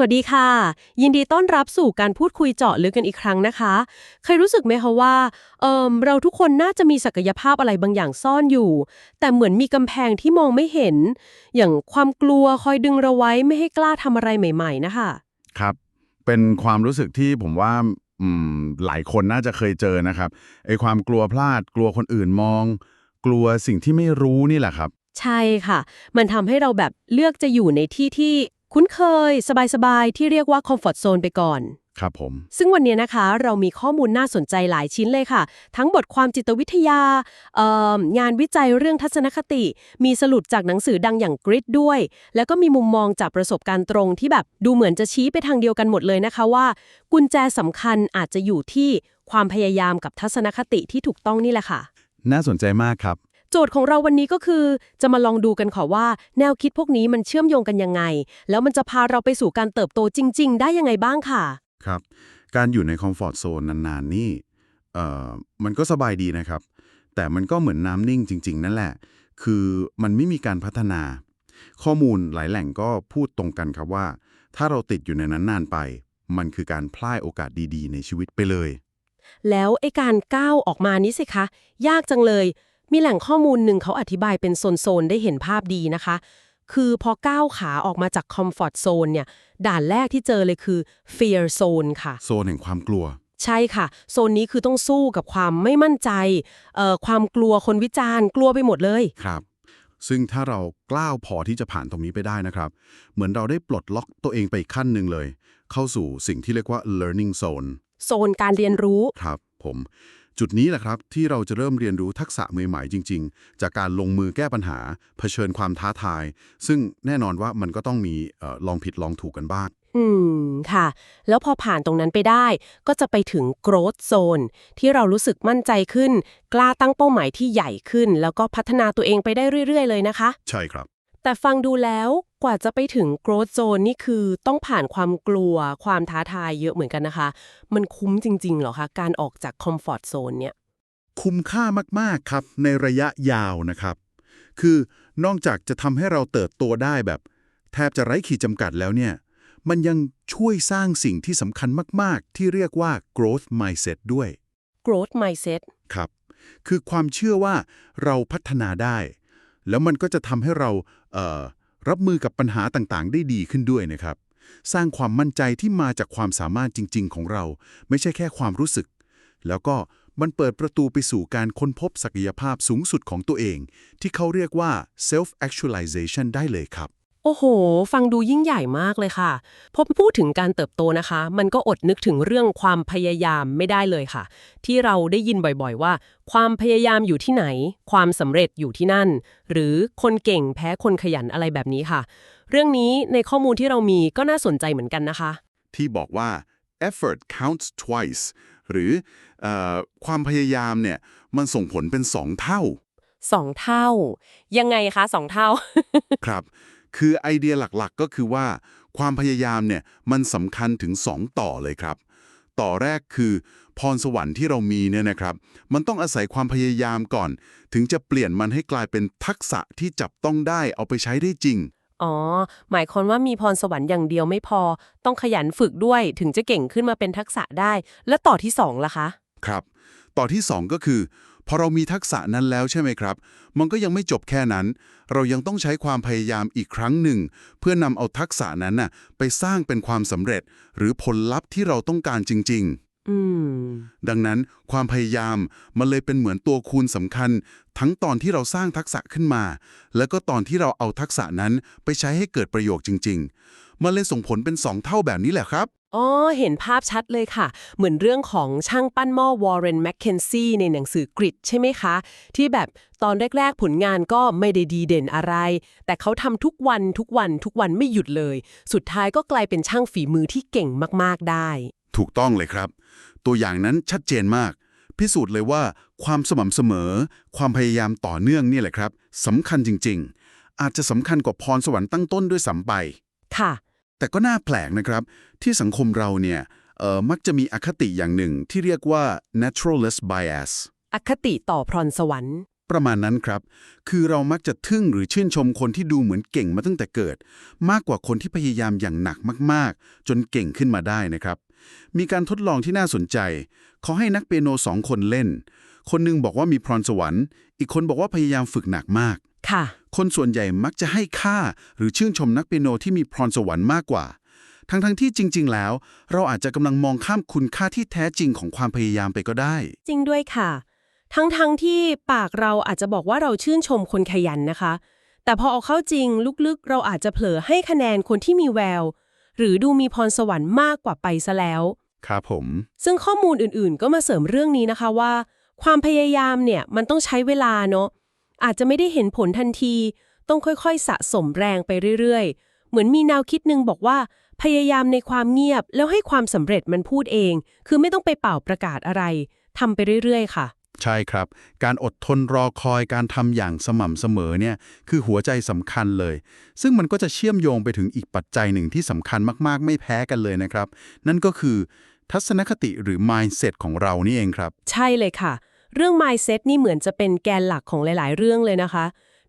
สวัสดีค่ะ ยินดีต้อนรับสู่การพูดคุยเจาะลึกกันอีกครั้งนะคะ เคยรู้สึกไหมคะว่าเออเราทุกคนน่าจะมีศักยภาพอะไรบางอย่างซ่อนอยู่ แต่เหมือนมีกำแพงที่มองไม่เห็น อย่างความกลัวคอยดึงเราไว้ไม่ให้กล้าทำอะไรใหม่ ๆ นะคะ ครับ เป็นความรู้สึกที่ผมว่าอืมหลายคนน่าจะเคยเจอนะครับไอ้ความกลัวพลาด กลัวคนอื่นมอง กลัวสิ่งที่ไม่รู้นี่แหละครับ ใช่ค่ะ มันทำให้เราแบบเลือกจะอยู่ในที่ที่ คุ้นเคย สบาย ๆ ที่เรียกว่าคอมฟอร์ z โซนไปก่อน ครับผม ซึ่งวันนี้นะคะเรามีข้อมูลน่าสนใจหลายชิ้นเลยค่ะ ทั้งบทความจิตวิทยาเอ่องานวิจัยเรื่องทัศนคติ มีสรุปจากหนังสือดังอย่างกริดด้วย แล้วก็มีมุมมองจากประสบการณ์ตรงที่แบบดูเหมือนจะชี้ไปทางเดียวกันหมดเลยนะคะว่า กุญแจสำคัญอาจจะอยู่ที่ความพยายามกับทัศนคติที่ถูกต้องนี่แหละค่ะ น่าสนใจมากครับ โจทย์ของเราวันนี้ก็คือ จะมาลองดูกันค่ะว่า แนวคิดพวกนี้มันเชื่อมโยงกันยังไง แล้วมันจะพาเราไปสู่การเติบโตจริง ๆ ได้ยังไงบ้างค่ะ ครับ การอยู่ในคอมฟอร์ทโซนนานๆนี่เอ่อมันก็สบายดีนะครับ แต่มันก็เหมือนน้ำนิ่งจริง ๆ นั่นแหละ คือมันไม่มีการพัฒนา ข้อมูลหลายแหล่งก็พูดตรงกันครับว่า ถ้าเราติดอยู่ในนั้นนานไป มันคือการพลาดโอกาสดีๆ ในชีวิตไปเลยแล้วไอ้การก้าวออกมานี้สิคะ ยากจังเลย มีแหล่งข้อมูลหนึ่งเขาอธิบายเป็นโซน ๆ ได้เห็นภาพดีนะคะ คือพอก้าวขาออกมาจากคอมฟอร์ z โซนเนี่ย ด่านแรกที่เจอเลยคือ fear zone ค่ะ โซนแห่งความกลัว ใช่ค่ะ โซนนี้คือต้องสู้กับความไม่มั่นใจเอ่อความกลัวคนวิจารณ์ กลัวไปหมดเลย ครับซึ่งถ้าเรากล้าวพอที่จะผ่านตรงนี้ไปได้นะครับ เหมือนเราได้ปลดล็อกตัวเองไปอีกขั้นหนึ่งเลย เข้าสู่สิ่งที่เรียกว่า learning zone โซนการเรียนรู้ ครับผม จุดนี้แหละครับที่เราจะเริ่มเรียนรู้ทักษะใหม่ๆจริง ๆ จากการลงมือแก้ปัญหา เผชิญความท้าทาย ซึ่งแน่นอนว่ามันก็ต้องมีเออลองผิดลองถูกกันบ้าง อืม ค่ะ แล้วพอผ่านตรงนั้นไปได้ ก็จะไปถึง growth zone ที่เรารู้สึกมั่นใจขึ้น กล้าตั้งเป้าหมายที่ใหญ่ขึ้น แล้วก็พัฒนาตัวเองไปได้เรื่อย ๆ เลยนะคะ ใช่ครับ แต่ฟังดูแล้วกว่าจะไปถึง growth zone นี่คือต้องผ่านความกลัวความท้าทายเยอะเหมือนกันนะคะ มันคุ้มจริงๆเหรอคะ การออกจาก comfort zone เนี่ย คุ้มค่ามาก ๆ ครับ ในระยะยาวนะครับ คือนอกจากจะทำให้เราเติบโตได้แบบ แทบจะไร้ขีดจำกัดแล้วเนี่ย มันยังช่วยสร้างสิ่งที่สำคัญมาก ๆ ที่เรียกว่า growth mindset ด้วย growth mindset ครับ คือความเชื่อว่าเราพัฒนาได้ แล้วมันก็จะทำให้เราเรับมือกับปัญหาต่างๆ ได้ดีขึ้นด้วยนะครับ สร้างความมั่นใจที่มาจากความสามารถจริง ๆ ของเรา ไม่ใช่แค่ความรู้สึก แล้วก็มันเปิดประตูไปสู่การค้นพบศักยภาพสูงสุดของตัวเอง ที่เขาเรียกว่า self actualization ได้เลยครับ โอ้โห ฟังดูยิ่งใหญ่มากเลยค่ะ พอพูดถึงการเติบโตนะคะ มันก็อดนึกถึงเรื่องความพยายามไม่ได้เลยค่ะ ที่เราได้ยินบ่อยๆว่า ความพยายามอยู่ที่ไหน ความสำเร็จอยู่ที่นั่น หรือคนเก่งแพ้คนขยันอะไรแบบนี้ค่ะ เรื่องนี้ในข้อมูลที่เรามีก็น่าสนใจเหมือนกันนะคะ ที่บอกว่า effort counts twice หรือเออความพยายามเนี่ยมันส่งผลเป็น2เท่าสองเท่า ยังไงคะสองเท่า ครับ คือไอเดียหลักๆก็คือว่า ความพยายามเนี่ยมันสำคัญถึง 2 ต่อเลยครับ ต่อแรกคือ พรสวรรค์ที่เรามีเนี่ยนะครับ มันต้องอาศัยความพยายามก่อน ถึงจะเปลี่ยนมันให้กลายเป็นทักษะที่จับต้องได้เอาไปใช้ได้จริง อ๋อ หมายความว่ามีพรสวรรค์อย่างเดียวไม่พอ ต้องขยันฝึกด้วยถึงจะเก่งขึ้นมาเป็นทักษะได้ และต่อที่สองล่ะคะ ครับ ต่อที่ 2 ก็คือ พอเรามีทักษะนั้นแล้วใช่ไหมครับ มันก็ยังไม่จบแค่นั้น เรายังต้องใช้ความพยายามอีกครั้งหนึ่ง เพื่อนำเอาทักษะนั้นน่ะไปสร้างเป็นความสำเร็จ หรือผลลัพธ์ที่เราต้องการจริงๆอืมดังนั้นความพยายามมันเลยเป็นเหมือนตัวคูณสำคัญ ทั้งตอนที่เราสร้างทักษะขึ้นมา แล้วก็ตอนที่เราเอาทักษะนั้นไปใช้ให้เกิดประโยชน์จริง ๆ มันเลยส่งผลเป็น2เท่าแบบนี้แหละครับ อ๋อ เห็นภาพชัดเลยค่ะ เหมือนเรื่องของช่างปั้นหม้อวอร์เรนแมคเคนซี่ในหนังสือกริดใช่ไหมคะ ที่แบบตอนแรก ๆ ผลงานก็ไม่ได้ดีเด่นอะไร แต่เขาทำทุกวันทุกวันทุกวันไม่หยุดเลย สุดท้ายก็กลายเป็นช่างฝีมือที่เก่งมากๆได้ ถูกต้องเลยครับ ตัวอย่างนั้นชัดเจนมาก พิสูจน์เลยว่าความสม่ำเสมอ ความพยายามต่อเนื่องนี่แหละครับสำคัญจริง ๆ อาจจะสำคัญกว่าพรสวรรค์ตั้งต้นด้วยซ้ำไปค่ะ แต่ก็น่าแปลกนะครับ ที่สังคมเราเนี่ยเอ่อมักจะมีอคติอย่างหนึ่งที่เรียกว่า naturalist bias อคติต่อพรสวรรค์ประมาณนั้นครับ คือเรามักจะทึ่งหรือชื่นชมคนที่ดูเหมือนเก่งมาตั้งแต่เกิด มากกว่าคนที่พยายามอย่างหนักมากๆ จนเก่งขึ้นมาได้นะครับ มีการทดลองที่น่าสนใจ เขาให้นักเปียโนสองคนเล่น คนหนึงบอกว่ามีพรสวรรค์ อีกคนบอกว่าพยายามฝึกหนักมาก ค่ะ คนส่วนใหญ่มักจะให้ค่าหรือชื่นชมนักเปียโนที่มีพรสวรรค์มากกว่า ทั้งๆที่จริง ๆ แล้ว เราอาจจะกำลังมองข้ามคุณค่าที่แท้จริงของความพยายามไปก็ได้ จริงด้วยค่ะ ทั้งๆทที่ปากเราอาจจะบอกว่าเราชื่นชมคนขยันนะคะ แต่พอเอาเข้าจริงลึกๆ เราอาจจะเผลอให้คะแนนคนที่มีแวว หรือดูมีพรสวรรค์มากกว่าไปซะแล้วครับผม ซึ่งข้อมูลอื่นๆ ก็มาเสริมเรื่องนี้นะคะว่า ความพยายามเนี่ยมันต้องใช้เวลาเนาะ อาจจะไม่ได้เห็นผลทันที ต้องค่อยๆ สะสมแรงไปเรื่อยๆ เหมือนมีแนวคิดหนึ่งบอกว่า พยายามในความเงียบแล้วให้ความสำเร็จมันพูดเอง คือไม่ต้องไปเป่าประกาศอะไรทำไปเรื่อยๆ ค่ะ ใช่ครับ การอดทนรอคอยการทำอย่างสม่ำเสมอเนี่ยคือหัวใจสำคัญเลย ซึ่งมันก็จะเชื่อมโยงไปถึงอีกปัจจัยหนึ่งที่สำคัญมากๆ ไม่แพ้กันเลยนะครับ นั่นก็คือทัศนคติหรือ mindset ของเรานี่เองครับ ใช่เลยค่ะ เรื่อง mindset นี่เหมือนจะเป็นแกนหลักของหลาย ๆ เรื่องเลยนะคะ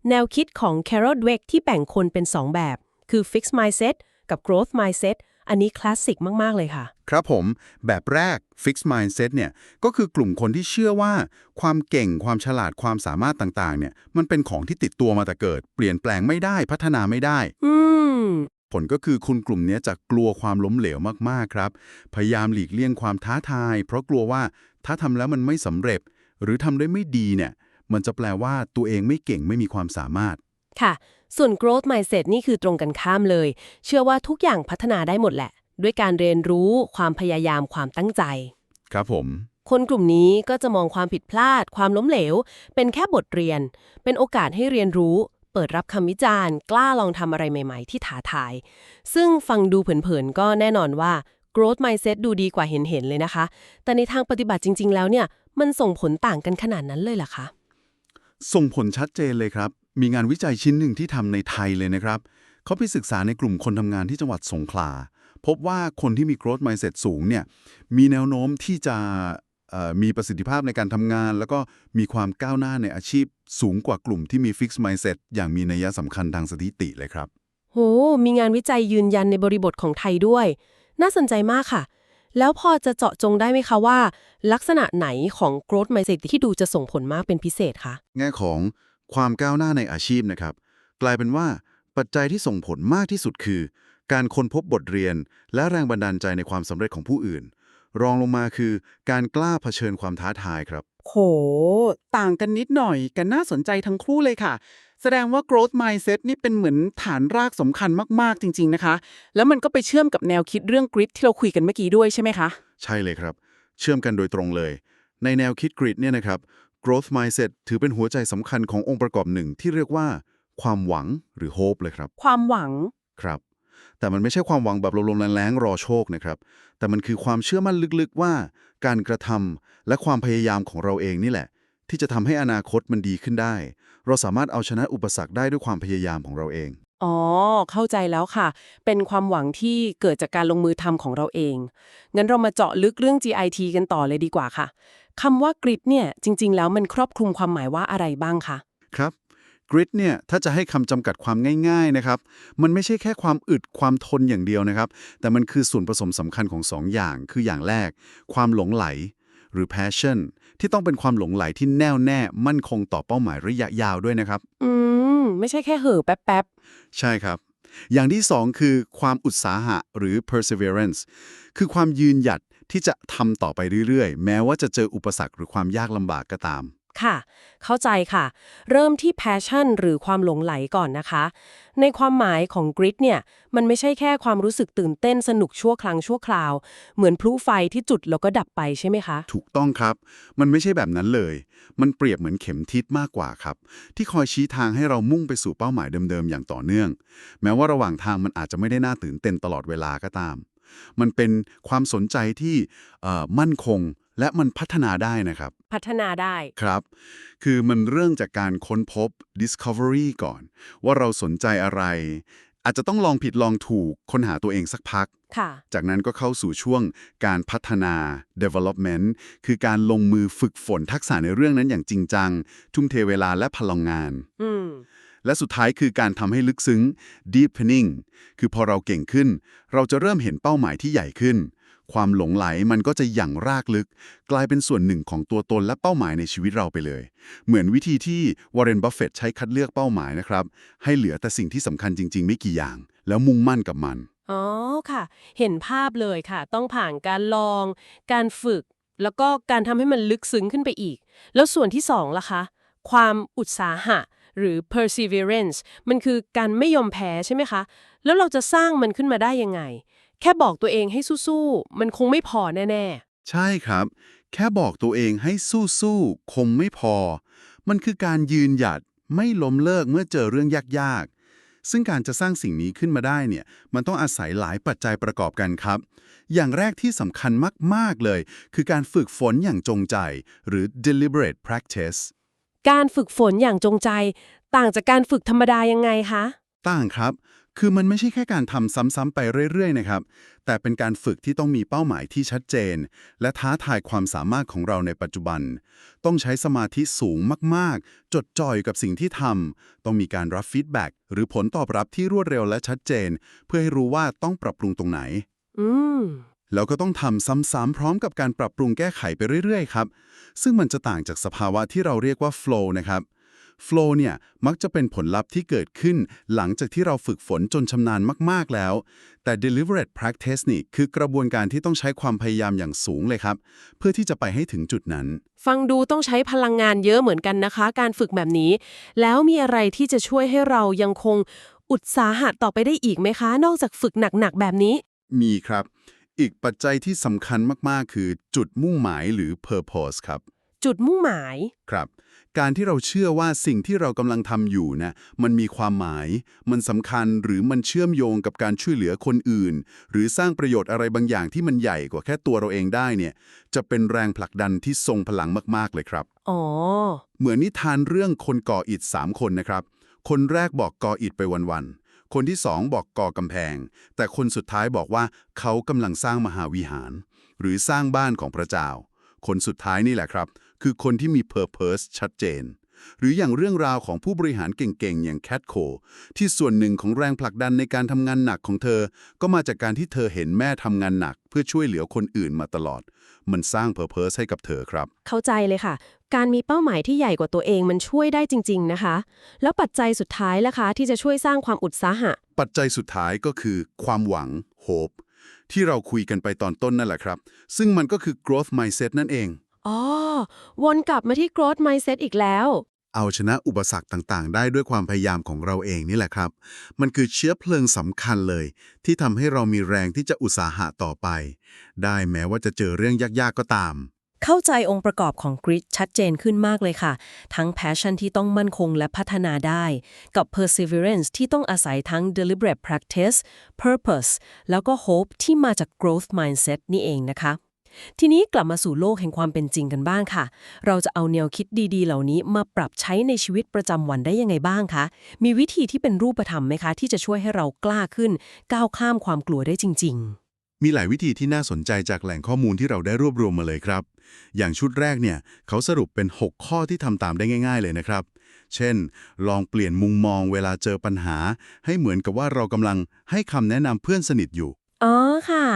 แนวคิดของ Carol Dweck ที่แบ่งคนเป็น 2 แบบ คือ fixed mindset กับ growth mindset อันนี้คลาสสิกมาก ๆ เลยค่ะ ครับผม แบบแรก fixed mindset เนี่ย ก็คือกลุ่มคนที่เชื่อว่า ความเก่งความฉลาดความสามารถต่าง ๆ เนี่ย มันเป็นของที่ติดตัวมาแต่เกิด เปลี่ยนแปลงไม่ได้พัฒนาไม่ได้ อืมผลก็คือคุณกลุ่มเนี้ยจะกลัวความล้มเหลวมาก ๆ ครับ พยายามหลีกเลี่ยงความท้าทาย เพราะกลัวว่าถ้าทำแล้วมันไม่สำเร็จ หรือทำได้ไม่ดีเนี่ยมันจะแปลว่าตัวเองไม่เก่งไม่มีความสามารถ ค่ะ ส่วน growth mindset นี่คือตรงกันข้ามเลย เชื่อว่าทุกอย่างพัฒนาได้หมดแหละ ด้วยการเรียนรู้ความพยายามความตั้งใจ ครับผม คนกลุ่มนี้ก็จะมองความผิดพลาด ความล้มเหลว เป็นแค่บทเรียน เป็นโอกาสให้เรียนรู้ เปิดรับคำวิจารณ์ กล้าลองทำอะไรใหม่ ๆ ที่ท้าทาย ซึ่งฟังดูเผินๆก็แน่นอนว่า growth mindset ดูดีกว่าเห็นๆเลยนะคะ แต่ในทางปฏิบัติจริง ๆ แล้วเนี่ย มันส่งผลต่างกันขนาดนั้นเลยเหรอคะ ส่งผลชัดเจนเลยครับ มีงานวิจัยชิ้นหนึ่งที่ทำในไทยเลยนะครับ เขาไปศึกษาในกลุ่มคนทำงานที่จังหวัดสงขลา พบว่าคนที่มี growth mindset สูงเนี่ย มีแนวโน้มที่จะเอ่อมีประสิทธิภาพในการทำงาน แล้วก็มีความก้าวหน้าในอาชีพ สูงกว่ากลุ่มที่มี fixed mindset อย่างมีนัยสำคัญทางสถิติเลยครับ โห มีงานวิจัยยืนยันในบริบทของไทยด้วย น่าสนใจมากค่ะ แล้วพอจะเจาะจงได้ไหมคะว่า ลักษณะไหนของ growth mindset ที่ดูจะส่งผลมากเป็นพิเศษคะแง่ของความก้าวหน้าในอาชีพนะครับ กลายเป็นว่าปัจจัยที่ส่งผลมากที่สุดคือ การค้นพบบทเรียน และแรงบันดาลใจในความสำเร็จของผู้อื่น รองลงมาคือ การกล้าเผชิญความท้าทายครับ โห ต่างกันนิดหน่อยกันน่าสนใจทั้งคู่เลยค่ะ แสดงว่า growth mindset นี่เป็นเหมือนฐานรากสำคัญมาก ๆ จริง ๆ นะคะ แล้วมันก็ไปเชื่อมกับแนวคิดเรื่อง grit ที่เราคุยกันเมื่อกี้ด้วยใช่ไหมคะ ใช่เลยครับ เชื่อมกันโดยตรงเลย ในแนวคิดกริดเนี่ยนะครับ growth mindset ถือเป็นหัวใจสำคัญขององค์ประกอบหนึ่งที่เรียกว่า ความหวังหรือ hope เลยครับ ความหวัง ครับ แต่มันไม่ใช่ความหวังแบบลมๆแรงๆรอโชคนะครับ แต่มันคือความเชื่อมั่นลึกๆว่า การกระทำและความพยายามของเราเองนี่แหละ ที่จะทำให้อนาคตมันดีขึ้นได้ เราสามารถเอาชนะอุปสรรคได้ด้วยความพยายามของเราเอง อ๋อ เข้าใจแล้วค่ะ เป็นความหวังที่เกิดจากการลงมือทำของเราเอง งั้นเรามาเจาะลึกเรื่อง GIT กันต่อเลยดีกว่าค่ะคำว่า grit เนี่ยจริง ๆ แล้วมันครอบคลุมความหมายว่าอะไรบ้างคะครับกริดเนี่ยถ้าจะให้คำจำกัดความง่าย ๆนะครับ มันไม่ใช่แค่ความอึดความทนอย่างเดียวนะครับ แต่มันคือส่วนผสมสำคัญของสองอย่าง คืออย่างแรก ความหลงไหล หรือ passion ที่ต้องเป็นความหลงไหลที่แน่วแน่ มั่นคงต่อเป้าหมายระยะยาวด้วยนะครับ อืม ไม่ใช่แค่เห่อแป๊บใช่ครับ อย่างที่สองคือความอุตสาหะหรือ perseverance คือความยืนหยัดที่จะทำต่อไปเรื่อยๆ แม้ว่าจะเจออุปสรรคหรือความยากลำบากก็ตาม ค่ะ เข้าใจค่ะ เริ่มที่ passion หรือความหลงไหลก่อนนะคะ ในความหมายของ grit เนี่ย มันไม่ใช่แค่ความรู้สึกตื่นเต้นสนุกชั่วครั้งชั่วคราว เหมือนพลุไฟที่จุดแล้วก็ดับไปใช่ไหมคะ ถูกต้องครับ มันไม่ใช่แบบนั้นเลย มันเปรียบเหมือนเข็มทิศมากกว่าครับ ที่คอยชี้ทางให้เรามุ่งไปสู่เป้าหมายเดิมๆอย่างต่อเนื่อง แม้ว่าระหว่างทางมันอาจจะไม่ได้น่าตื่นเต้นตลอดเวลาก็ตาม มันเป็นความสนใจที่มั่นคงและมันพัฒนาได้นะครับ พัฒนาได้ ครับ คือมันเริ่มจากการค้นพบ discovery ก่อน ว่าเราสนใจอะไร อาจจะต้องลองผิดลองถูกค้นหาตัวเองสักพัก ค่ะ จากนั้นก็เข้าสู่ช่วงการพัฒนา development คือการลงมือฝึกฝนทักษะในเรื่องนั้นอย่างจริงจัง ทุ่มเทเวลาและพลังงาน อืม และสุดท้ายคือการทำให้ลึกซึ้ง deepening คือพอเราเก่งขึ้น เราจะเริ่มเห็นเป้าหมายที่ใหญ่ขึ้น ความหลงไหลมันก็จะหยั่งรากลึก กลายเป็นส่วนหนึ่งของตัวตนและเป้าหมายในชีวิตเราไปเลย เหมือนวิธีที่วอร์เรนบัฟเฟตใช้คัดเลือกเป้าหมายนะครับ ให้เหลือแต่สิ่งที่สำคัญจริง ๆ ไม่กี่อย่าง แล้วมุ่งมั่นกับมัน อ๋อค่ะ เห็นภาพเลยค่ะ ต้องผ่านการลอง การฝึก แล้วก็การทำให้มันลึกซึ้งขึ้นไปอีก แล้วส่วนที่สองล่ะคะ ความอุตสาหะหรือ perseverance มันคือการไม่ยอมแพ้ใช่ไหมคะ แล้วเราจะสร้างมันขึ้นมาได้ยังไง แค่บอกตัวเองให้สู้ๆ มันคงไม่พอแน่ใช่ครับ แค่บอกตัวเองให้สู้ๆ คงไม่พอ มันคือการยืนหยัดไม่ล้มเลิกเมื่อเจอเรื่องยากๆ ซึ่งการจะสร้างสิ่งนี้ขึ้นมาได้เนี่ย มันต้องอาศัยหลายปัจจัยประกอบกันครับ อย่างแรกที่สำคัญมากๆเลย คือการฝึกฝนอย่างจงใจ หรือ deliberate practice ๆการฝึกฝนอย่างจงใจ ต่างจากการฝึกธรรมดายังไงคะ ต่างครับ คือมันไม่ใช่แค่การทำซ้ำๆไปเรื่อยๆนะครับ แต่เป็นการฝึกที่ต้องมีเป้าหมายที่ชัดเจน และท้าทายความสามารถของเราในปัจจุบัน ต้องใช้สมาธิสูงมากๆ จดจ่อยกับสิ่งที่ทำต้องมีการรับฟีดแบ็กหรือผลตอบรับที่รวดเร็วและชัดเจน เพื่อให้รู้ว่าต้องปรับปรุงตรงไหน อืมแล้วก็ต้องทำซ้ำๆพร้อมกับการปรับปรุงแก้ไขไปเรื่อยๆ ครับ ซึ่งมันจะต่างจากสภาวะที่เราเรียกว่า flow นะครับ flow เนี่ยมักจะเป็นผลลัพธ์ที่เกิดขึ้นหลังจากที่เราฝึกฝนจนชำนาญมาก ๆ แล้ว แต่ deliberate practice นี่คือกระบวนการที่ต้องใช้ความพยายามอย่างสูงเลยครับ เพื่อที่จะไปให้ถึงจุดนั้น ฟังดูต้องใช้พลังงานเยอะเหมือนกันนะคะ การฝึกแบบนี้ แล้วมีอะไรที่จะช่วยให้เรายังคงอุตสาหะต่อไปได้อีกไหมคะ นอกจากฝึกหนัก ๆ แบบนี้ มีครับ อีกปัจจัยที่สำคัญมาก ๆ คือจุดมุ่งหมายหรือ purpose ครับ จุดมุ่งหมาย ครับ การที่เราเชื่อว่าสิ่งที่เรากำลังทำอยู่นะมันมีความหมาย มันสำคัญหรือมันเชื่อมโยงกับการช่วยเหลือคนอื่น หรือสร้างประโยชน์อะไรบางอย่างที่มันใหญ่กว่าแค่ตัวเราเองได้เนี่ยจะเป็นแรงผลักดันที่ทรงพลังมากๆเลยครับอ๋อเหมือนนิทานเรื่องคนก่ออิฐสามคนนะครับ คนแรกบอกก่ออิฐไปวันๆคนที่สองบอกก่อกำแพง แต่คนสุดท้ายบอกว่าเขากำลังสร้างมหาวิหาร หรือสร้างบ้านของพระเจ้า คนสุดท้ายนี่แหละครับ คือคนที่มี purpose ชัดเจน หรืออย่างเรื่องราวของผู้บริหารเก่งๆ อย่างแคทโคที่ส่วนหนึ่งของแรงผลักดันในการทำงานหนักของเธอ ก็มาจากการที่เธอเห็นแม่ทำงานหนัก เพื่อช่วยเหลือคนอื่นมาตลอด มันสร้าง purpose ให้กับเธอครับ เข้าใจเลยค่ะ การมีเป้าหมายที่ใหญ่กว่าตัวเองมันช่วยได้จริง ๆนะคะ แล้วปัจจัยสุดท้ายล่ะคะ ที่จะช่วยสร้างความอุตสาหะ ปัจจัยสุดท้ายก็คือ ความหวัง hope ที่เราคุยกันไปตอนต้นนั่นแหละครับ ซึ่งมันก็คือ growth mindset นั่นเอง อ๋อ วนกลับมาที่ growth mindset อีกแล้ว เอาชนะอุปสรรคต่างๆ ได้ด้วยความพยายามของเราเองนี่แหละครับ มันคือเชื้อเพลิงสำคัญเลย ที่ทำให้เรามีแรงที่จะอุตสาหะต่อไป ได้แม้ว่าจะเจอเรื่องยากๆก็ตาม เข้าใจองค์ประกอบของ grit ชัดเจนขึ้นมากเลยค่ะ ทั้ง passion ที่ต้องมั่นคงและพัฒนาได้ กับ perseverance ที่ต้องอาศัยทั้ง deliberate practice purpose แล้วก็ hope ที่มาจาก growth mindset นี่เองนะคะ ทีนี้กลับมาสู่โลกแห่งความเป็นจริงกันบ้างค่ะ เราจะเอาแนวคิดดีๆ เหล่านี้มาปรับใช้ในชีวิตประจำวันได้ยังไงบ้างคะ มีวิธีที่เป็นรูปธรรมไหมคะ ที่จะช่วยให้เรากล้าขึ้น ก้าวข้ามความกลัวได้จริง ๆ มีหลายวิธีที่น่าสนใจจากแหล่งข้อมูลที่เราได้รวบรวมมาเลยครับ อย่างชุดแรกเนี่ยเขาสรุปเป็น 6 ข้อที่ทำตามได้ง่าย ๆ เลยนะครับ เช่น ลองเปลี่ยนมุมมองเวลาเจอปัญหา ให้เหมือนกับว่าเรากำลังให้คำแนะนำเพื่อนสนิทอยู่ อ๋อค่ะ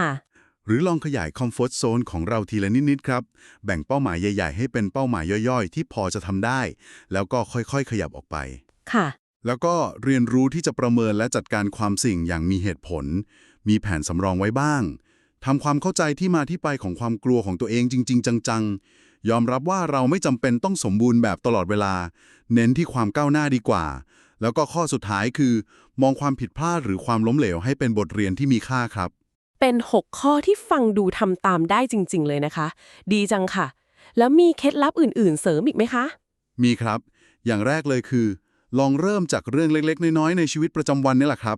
หรือลองขยายคอมฟอร์ z โซนของเราทีละนิดๆครับ แบ่งเป้าหมายใหญ่ ๆ ให้เป็นเป้าหมายย่อยๆ ที่พอจะทำได้ แล้วก็ค่อยๆ ขยับออกไป ค่ะ แล้วก็เรียนรู้ที่จะประเมินและจัดการความสิ่งอย่างมีเหตุผล มีแผนสำรองไว้บ้างทำความเข้าใจที่มาที่ไปของความกลัวของตัวเองจริง ๆ จังๆ ยอมรับว่าเราไม่จำเป็นต้องสมบูรณ์แบบตลอดเวลา เน้นที่ความก้าวหน้าดีกว่า แล้วก็ข้อสุดท้ายคือ มองความผิดพลาดหรือความล้มเหลวให้เป็นบทเรียนที่มีค่าครับ เป็น 6 ข้อที่ฟังดูทำตามได้จริง ๆ เลยนะคะ ดีจังค่ะ แล้วมีเคล็ดลับอื่น ๆ เสริมอีกไหมคะ มีครับ อย่างแรกเลยคือ ลองเริ่มจากเรื่องเล็กๆ น้อยๆ ในชีวิตประจำวันนี่แหละครับ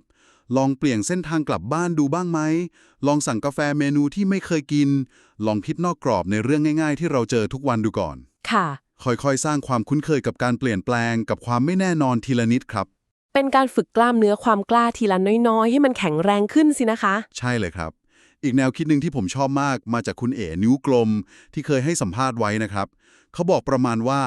ลองเปลี่ยนเส้นทางกลับบ้านดูบ้างไหม ลองสั่งกาแฟเมนูที่ไม่เคยกิน ลองคิดนอกกรอบในเรื่องง่าย ๆ ที่เราเจอทุกวันดูก่อน ค่ะ ค่อยๆ สร้างความคุ้นเคยกับการเปลี่ยนแปลงกับความไม่แน่นอนทีละนิดครับ เป็นการฝึกกล้ามเนื้อความกล้าทีละน้อยๆ ให้มันแข็งแรงขึ้นสินะคะ ใช่เลยครับ อีกแนวคิดหนึ่งที่ผมชอบมากมาจากคุณเอ๋นิ้วกลม ที่เคยให้สัมภาษณ์ไว้นะครับ เขาบอกประมาณว่า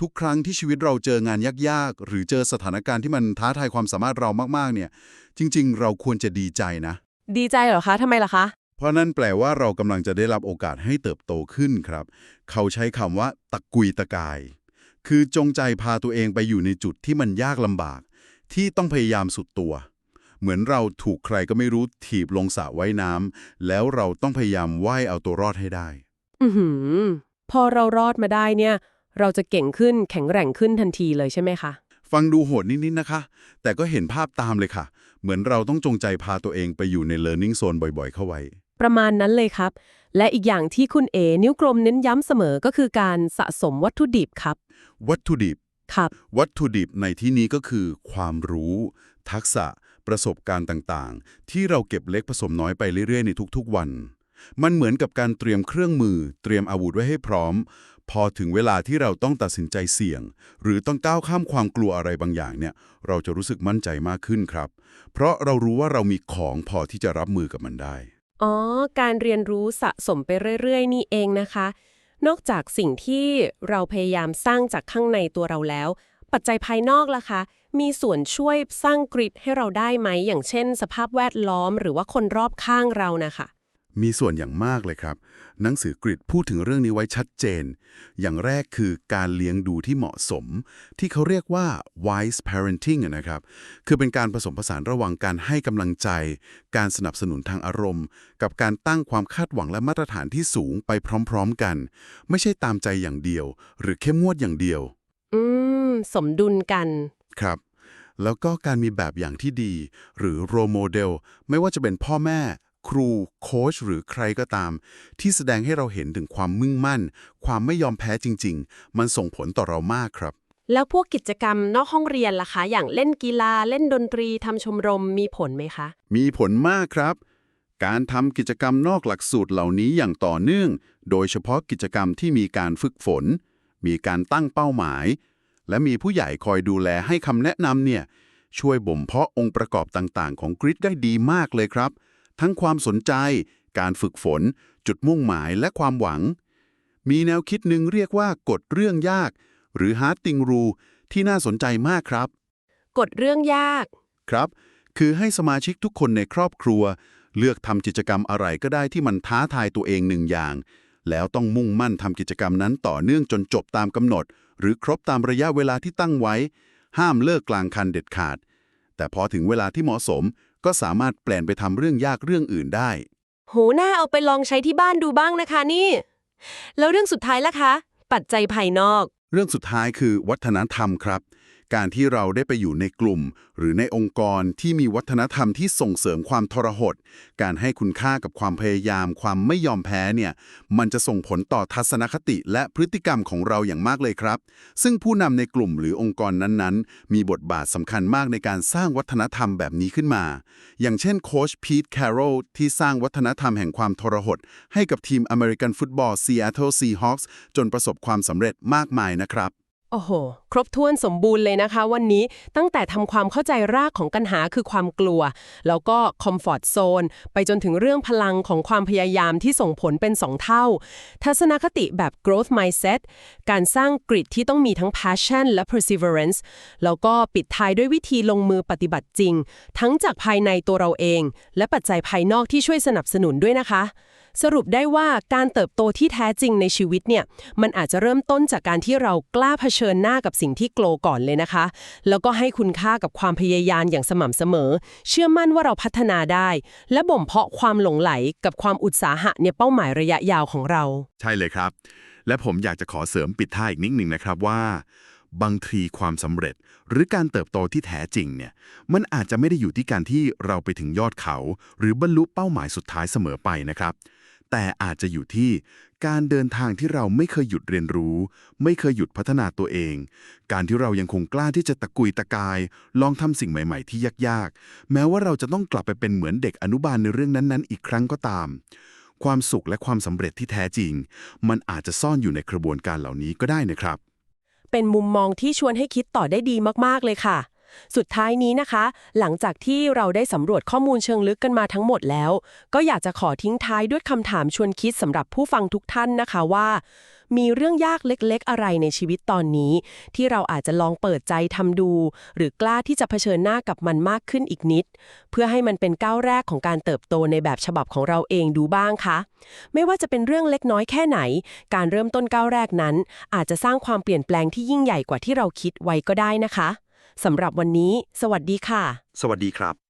ทุกครั้งที่ชีวิตเราเจองานยากๆ หรือเจอสถานการณ์ที่มันท้าทายความสามารถเรามากๆ เนี่ย จริง ๆ เราควรจะดีใจนะ ดีใจเหรอคะทำไมล่ะคะ เพราะนั่นแปลว่าเรากำลังจะได้รับโอกาสให้เติบโตขึ้นครับ เขาใช้คำว่าตะกุยตะกาย คือจงใจพาตัวเองไปอยู่ในจุดที่มันยากลำบาก ที่ต้องพยายามสุดตัว เหมือนเราถูกใครก็ไม่รู้ถีบลงสระว่ายน้ำแล้วเราต้องพยายามว่ายเอาตัวรอดให้ได้อือหือพอเรารอดมาได้เนี่ย เราจะเก่งขึ้นแข็งแกร่งขึ้นทันทีเลยใช่ไหมคะ ฟังดูโหดนิดๆนะคะ แต่ก็เห็นภาพตามเลยค่ะ เหมือนเราต้องจงใจพาตัวเองไปอยู่ใน learning zone บ่อยๆ เข้าไว้ ประมาณนั้นเลยครับ และอีกอย่างที่คุณเอนิ้วกลมเน้นย้ำเสมอก็คือการสะสมวัตถุดิบครับ วัตถุดิบ ครับ วัตถุดิบในที่นี้ก็คือ ความรู้ ทักษะ ประสบการณ์ต่างๆ ที่เราเก็บเล็กผสมน้อยไปเรื่อยๆ ในทุกๆวัน มันเหมือนกับการเตรียมเครื่องมือ เตรียมอาวุธไว้ให้พร้อม พอถึงเวลาที่เราต้องตัดสินใจเสี่ยง หรือต้องก้าวข้ามความกลัวอะไรบางอย่างเนี่ย เราจะรู้สึกมั่นใจมากขึ้นครับ เพราะเรารู้ว่าเรามีของพอที่จะรับมือกับมันได้ อ๋อ การเรียนรู้สะสมไปเรื่อย ๆ นี่เองนะคะ นอกจากสิ่งที่เราพยายามสร้างจากข้างในตัวเราแล้ว ปัจจัยภายนอกล่ะคะ มีส่วนช่วยสร้างกริดให้เราได้ไหม อย่างเช่น สภาพแวดล้อมหรือว่าคนรอบข้างเรานะคะ มีส่วนอย่างมากเลยครับ หนังสือกริดพูดถึงเรื่องนี้ไว้ชัดเจน อย่างแรกคือการเลี้ยงดูที่เหมาะสม ที่เขาเรียกว่า wise parenting อะนะครับ คือเป็นการผสมผสานระหว่างการให้กำลังใจ การสนับสนุนทางอารมณ์ กับการตั้งความคาดหวังและมาตรฐานที่สูงไปพร้อมๆกัน ไม่ใช่ตามใจอย่างเดียว หรือเข้มงวดอย่างเดียว อืม สมดุลกัน ครับแล้วก็การมีแบบอย่างที่ดี หรือโรโมเดล ไม่ว่าจะเป็นพ่อแม่ ครูโค้ชหรือใครก็ตาม ที่แสดงให้เราเห็นถึงความมุ่งมั่น ความไม่ยอมแพ้จริง ๆ มันส่งผลต่อเรามากครับ แล้วพวกกิจกรรมนอกห้องเรียนล่ะคะ อย่างเล่นกีฬาเล่นดนตรีทำชมรมมีผลไหมคะ มีผลมากครับ การทำกิจกรรมนอกหลักสูตรเหล่านี้อย่างต่อเนื่อง โดยเฉพาะกิจกรรมที่มีการฝึกฝน มีการตั้งเป้าหมาย และมีผู้ใหญ่คอยดูแลให้คำแนะนำเนี่ยช่วยบ่มเพาะองค์ประกอบต่างๆ ของกริดได้ดีมากเลยครับ ทั้งความสนใจ การฝึกฝน จุดมุ่งหมายและความหวัง มีแนวคิดหนึ่งเรียกว่ากฎเรื่องยาก หรือ hard thing rule ที่น่าสนใจมากครับ กฎเรื่องยาก ครับ คือให้สมาชิกทุกคนในครอบครัว เลือกทำกิจกรรมอะไรก็ได้ที่มันท้าทายตัวเองหนึ่งอย่าง แล้วต้องมุ่งมั่นทำกิจกรรมนั้นต่อเนื่องจนจบตามกำหนด หรือครบตามระยะเวลาที่ตั้งไว้ ห้ามเลิกกลางคันเด็ดขาด แต่พอถึงเวลาที่เหมาะสม ก็สามารถเปลี่ยนไปทำเรื่องยากเรื่องอื่นได้ โหน่าเอาไปลองใช้ที่บ้านดูบ้างนะคะนี่ แล้วเรื่องสุดท้ายล่ะคะ ปัจจัยภายนอก เรื่องสุดท้ายคือวัฒนธรรมครับ การที่เราได้ไปอยู่ในกลุ่ม หรือในองค์กรที่มีวัฒนธรรมที่ส่งเสริมความทรหด การให้คุณค่ากับความพยายาม ความไม่ยอมแพ้เนี่ย มันจะส่งผลต่อทัศนคติและพฤติกรรมของเราอย่างมากเลยครับ ซึ่งผู้นำในกลุ่มหรือองค์กรนั้นๆ มีบทบาทสำคัญมากในการสร้างวัฒนธรรมแบบนี้ขึ้นมา อย่างเช่นโค้ชพีทแคโรลที่สร้างวัฒนธรรมแห่งความทรหด ให้กับทีมอเมริกันฟุตบอล Seattle Seahawks จนประสบความสำเร็จมากมายนะครับ โอ้โห ครบถ้วนสมบูรณ์เลยนะคะ วันนี้ตั้งแต่ทำความเข้าใจรากของปัญหาคือความกลัว แล้วก็คอมฟอร์ z โซนไปจนถึงเรื่องพลังของความพยายามที่ส่งผลเป็น 2 เท่า ทัศนคติแบบ growth mindset การสร้างกริดที่ต้องมีทั้ง passion และ perseverance แล้วก็ปิดท้ายด้วยวิธีลงมือปฏิบัติจริง ทั้งจากภายในตัวเราเอง และปัจจัยภายนอกที่ช่วยสนับสนุนด้วยนะคะ สรุปได้ว่าการเติบโตที่แท้จริงในชีวิตเนี่ยมันอาจจะเริ่มต้นจากการที่เรากล้าเผชิญหน้ากับสิ่งที่โกลก่อนเลยนะคะ แล้วก็ให้คุณค่ากับความพยายามอย่างสม่ำเสมอ เชื่อมั่นว่าเราพัฒนาได้ และบ่มเพาะความหลงไหลกับความอุตสาหะในเป้าหมายระยะยาวของเรา ใช่เลยครับ และผมอยากจะขอเสริมปิดท้ายอีกนิดหนึ่งนะครับว่า บางทีความสำเร็จหรือการเติบโตที่แท้จริงเนี่ยมันอาจจะไม่ได้อยู่ที่การที่เราไปถึงยอดเขา หรือบรรลุเป้าหมายสุดท้ายเสมอไปนะครับ แต่อาจจะอยู่ที่การเดินทางที่เราไม่เคยหยุดเรียนรู้ ไม่เคยหยุดพัฒนาตัวเอง การที่เรายังคงกล้าที่จะตะกุยตะกาย ลองทำสิ่งใหม่ ๆ ที่ยากๆ แม้ว่าเราจะต้องกลับไปเป็นเหมือนเด็กอนุบาลในเรื่องนั้นๆ อีกครั้งก็ตาม ความสุขและความสำเร็จที่แท้จริง มันอาจจะซ่อนอยู่ในกระบวนการเหล่านี้ก็ได้นะครับ เป็นมุมมองที่ชวนให้คิดต่อได้ดีมากๆเลยค่ะ สุดท้ายนี้นะคะ หลังจากที่เราได้สำรวจข้อมูลเชิงลึกกันมาทั้งหมดแล้ว ก็อยากจะขอทิ้งท้ายด้วยคำถามชวนคิดสำหรับผู้ฟังทุกท่านนะคะว่า มีเรื่องยากเล็กๆ อะไรในชีวิตตอนนี้ ที่เราอาจจะลองเปิดใจทำดู หรือกล้าที่จะเผชิญหน้ากับมันมากขึ้นอีกนิด เพื่อให้มันเป็นก้าวแรกของการเติบโตในแบบฉบับของเราเองดูบ้างคะไม่ว่าจะเป็นเรื่องเล็กน้อยแค่ไหน การเริ่มต้นก้าวแรกนั้น อาจจะสร้างความเปลี่ยนแปลงที่ยิ่งใหญ่กว่าที่เราคิดไว้ก็ได้นะคะ สำหรับวันนี้ สวัสดีค่ะ สวัสดีครับ